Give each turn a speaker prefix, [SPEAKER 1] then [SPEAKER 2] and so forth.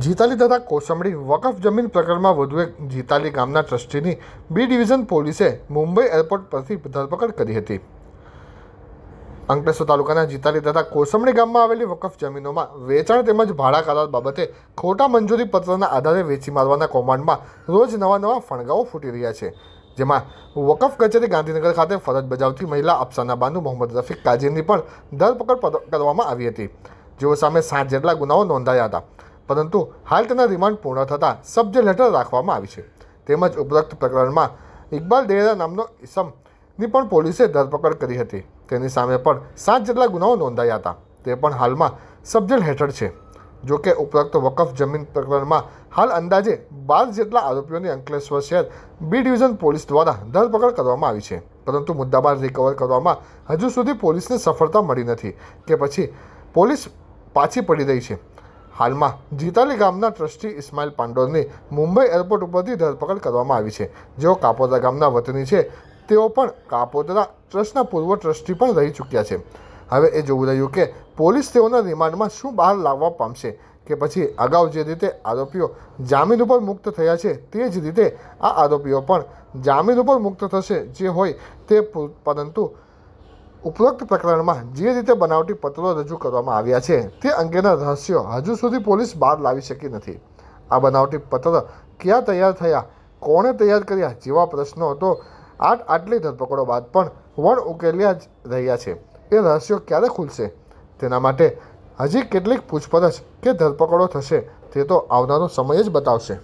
[SPEAKER 1] જીતાલી તથા કોસંબડી વકફ જમીન પ્રકરણમાં વધુ એક જીતાલી ગામના ટ્રસ્ટીની બી ડિવિઝન પોલીસે મુંબઈ એરપોર્ટ પરથી ધરપકડ કરી હતી. અંકલેશ્વર તાલુકાના જીતાલી તથા કોસંબડી ગામમાં આવેલી વકફ જમીનોમાં વેચાણ તેમજ ભાડા કરાર બાબતે ખોટા મંજૂરી પત્રના આધારે વેચી મારવાના કૌભાંડમાં રોજ નવા નવા ફણગાઓ ફૂટી રહ્યા છે. જેમાં વકફ કચેરી ગાંધીનગર ખાતે ફરજ બજાવતી મહિલા અફસાના બાનુ મોહમ્મદ રફીક કાજીની પણ ધરપકડ કરવામાં આવી હતી. જેઓ સામે સાત જેટલા ગુનાઓ નોંધાયા હતા. પરંતુ હાલ તેના રિમાન્ડ પૂર્ણ થતાં સભ્ય હેઠળ રાખવામાં આવી છે. તેમજ ઉપરોક્ત પ્રકરણમાં ઇકબાલ ડેરા નામનો ઇસમની પણ પોલીસે ધરપકડ કરી હતી. તેની સામે પણ સાત જેટલા ગુનાઓ નોંધાયા હતા. તે પણ હાલમાં સબજેલ હેઠળ છે. જો કે ઉપરોક્ત વકફ જમીન પ્રકરણમાં હાલ અંદાજે બાર જેટલા આરોપીઓની અંકલેશ્વર શહેર બી ડિવિઝન પોલીસ દ્વારા ધરપકડ કરવામાં આવી છે. પરંતુ મુદ્દામાલ રિકવર કરવામાં હજુ સુધી પોલીસને સફળતા મળી નથી કે પછી પોલીસ પાછી પડી રહી છે. હાલમાં જીતાલી ગામના ટ્રસ્ટી ઇસ્માઇલ પાંડોરની મુંબઈ એરપોર્ટ ઉપરથી ધરપકડ કરવામાં આવી છે. જેઓ કાપોદરા ગામના વતની છે, તેઓ પણ કાપોદરા ટ્રસ્ટના પૂર્વ ટ્રસ્ટી પણ રહી ચૂક્યા છે. હવે એ જોવું રહ્યું કે પોલીસ તેઓના રિમાન્ડમાં શું બહાર લાવવા પામશે કે પછી અગાઉ જે રીતે આરોપીઓ જામીન ઉપર મુક્ત થયા છે, તે જ રીતે આ આરોપીઓ પણ જામીન ઉપર મુક્ત થશે જે હોય તે પરંતુ ઉપરોક્ત પ્રકરણમાં જે રીતે બનાવટી પત્રો રજૂ કરવામાં આવ્યા છે, તે અંગેના રહસ્યો હજુ સુધી પોલીસ બહાર લાવી શકી નથી. આ બનાવટી પત્ર ક્યાં તૈયાર થયા, કોણે તૈયાર કર્યા જેવા પ્રશ્નો તો આઠ આટલી ધરપકડો બાદ પણ વણ ઉકેલ્યા જ રહ્યા છે. એ રહસ્યો ક્યારે ખુલશે? તેના માટે હજી કેટલીક પૂછપરછ કે ધરપકડો થશે, તે તો આવનારો સમય જ બતાવશે.